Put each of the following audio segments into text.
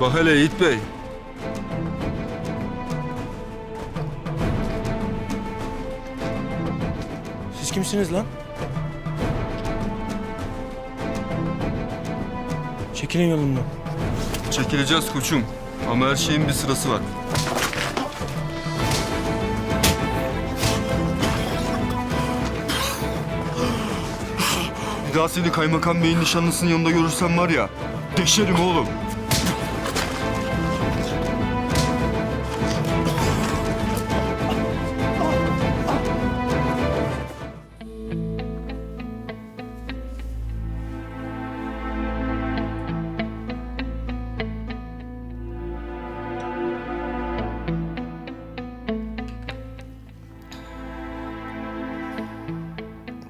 Bak hele Yiğit Bey. Siz kimsiniz lan? Çekilin yolumdan. Çekileceğiz koçum. Ama her şeyin bir sırası var. Bir daha seni kaymakam beyin nişanlısının yanında görürsem var ya, deşerim oğlum.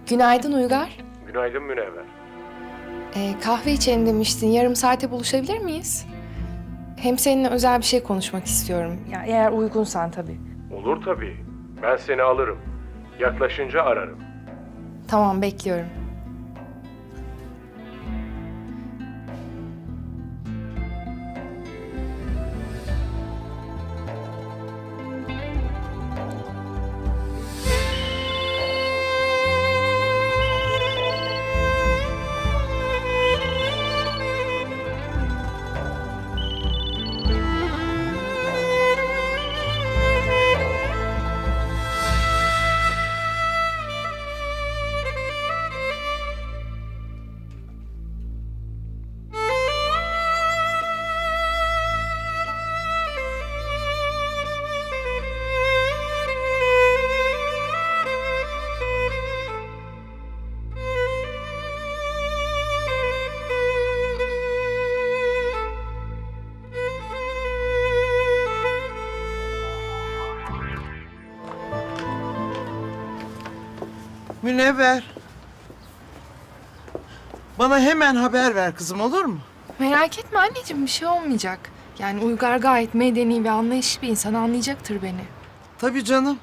Günaydın Uygar. Günaydın Münevver. Ee, kahve içelim demiştin. Yarım saate buluşabilir miyiz? Hem seninle özel bir şey konuşmak istiyorum. Ya eğer uygunsan tabii. Olur tabii. Ben seni alırım. Yaklaşınca ararım. Tamam bekliyorum. Münevver. Bana hemen haber ver kızım olur mu? Merak etme anneciğim bir şey olmayacak. Yani Uygar gayet medeni ve anlayışlı bir insan anlayacaktır beni. Tabii canım.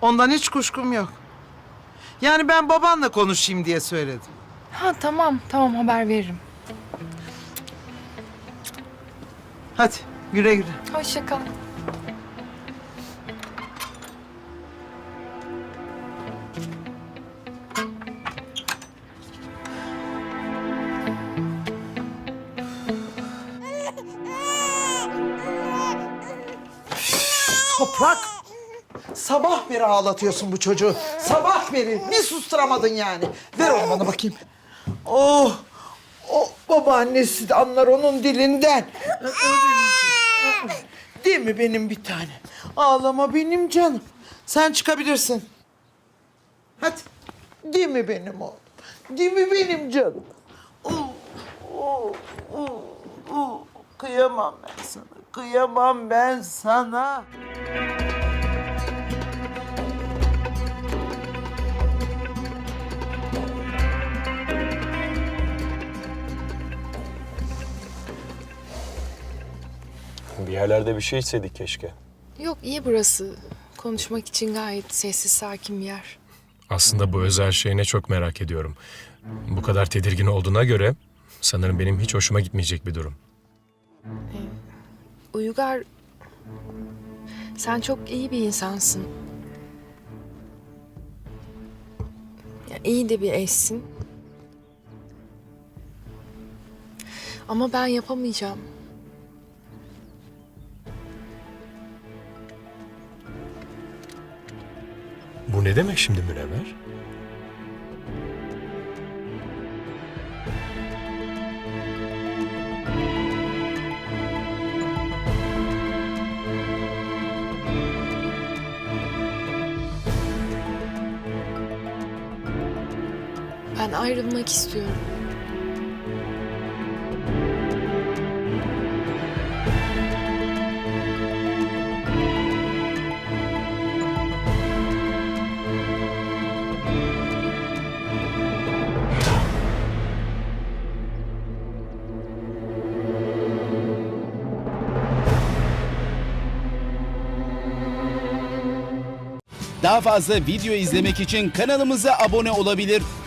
Ondan hiç kuşkum yok. Yani ben babanla konuşayım diye söyledim. Ha tamam tamam haber veririm. Hadi güle güle. Hoşça kal. Toprak. Sabah beri ağlatıyorsun bu çocuğu. Sabah beri. Bir susturamadın yani. Ver bana bakayım. Oh. O babaannesi de anlar onun dilinden. Değil mi benim bir tane? Ağlama benim canım. Sen çıkabilirsin. Hadi. Değil mi benim oğlum? Değil mi benim canım? Oh, oh, oh, oh. Kıyamam ben sana. Kıyamam ben sana. Bir yerlerde bir şey içseydik keşke. Yok iyi burası. Konuşmak için gayet sessiz sakin bir yer. Aslında bu özel şeyine çok merak ediyorum. Bu kadar tedirgin olduğuna göre sanırım benim hiç hoşuma gitmeyecek bir durum. Uygar sen çok iyi bir insansın. Ya, iyi de bir eşsin. Ama ben yapamayacağım. Bu ne demek şimdi Münevver? Ben ayrılmak istiyorum. Daha fazla video izlemek için kanalımıza abone olabilir.